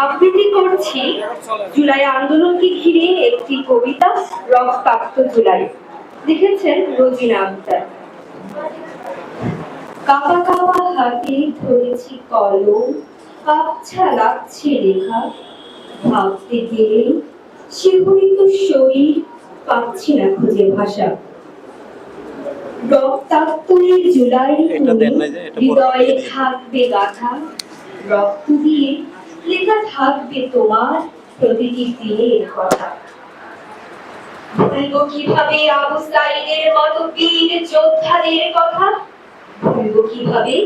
আবৃত্তি করছি জুলাই আন্দোলনকে ঘিরে একটি কবিতা রক্তাক্ত জুলাই। লিখেছেন রোজিনা আক্তার। কাপা কাপা হাতে ধরেছি কলম কাপছা লাগছে লেখা। ভাবতে গেলে শিহরিত শরীর পাচ্ছি না খুঁজে ভাষা। রক্তাক্তরে জুলাই হৃদয়ে। থাকবে গাথা। রক্ত দিয়ে লেখা থাকবে তোমার প্রতিটি দিনের কথা। ভুলবো কীভাবে আবু সাইদের মতো বীর যোদ্ধাদের কথা? ভুলবো কীভাবে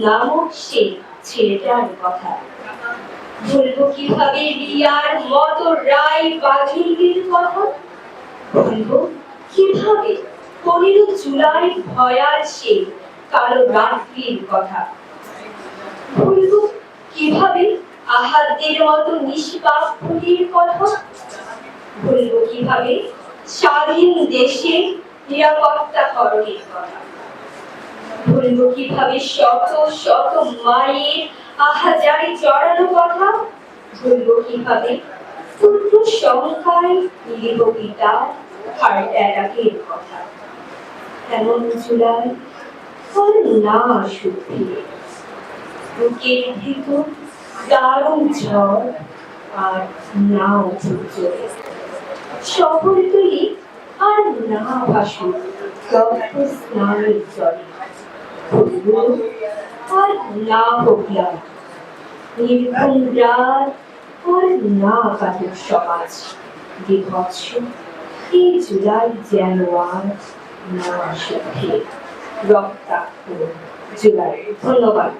নামক ছেলেটার কথা? ভুলবো কীভাবে রিয়ার মতো রায় বাঘিনীদের কথা? ভুলবো কীভাবে পনেরো জুলাই ভয়াল সে কালো রাত্রির কথা ভুলবো কীভাবে আহারদের মতো নিষ্পাপ ফুলের কথা ভুলবো কীভাবে? স্বাধীন দেশে নিরাপত্তা করণের কথা কীভাবে? শত শত মায়ের জড়ানো কথা কীভাবে? সংখ্যায় নিরীহ পিতার হার্ট কথা। এমন জুলাই আর না আসুক বুকের ভিতর দারুণ ঝড় আর না উঠুক জোরে শহর তুলি আর না ভাসুক স্নানের জলে। আর না হোকলাম নির্ঘুম রাত আর না কাটুক সমাজ। বিভৎস, এই জুলাই যেন আর না সুখে রক্তাক্ত জুলাই। ধন্যবাদ।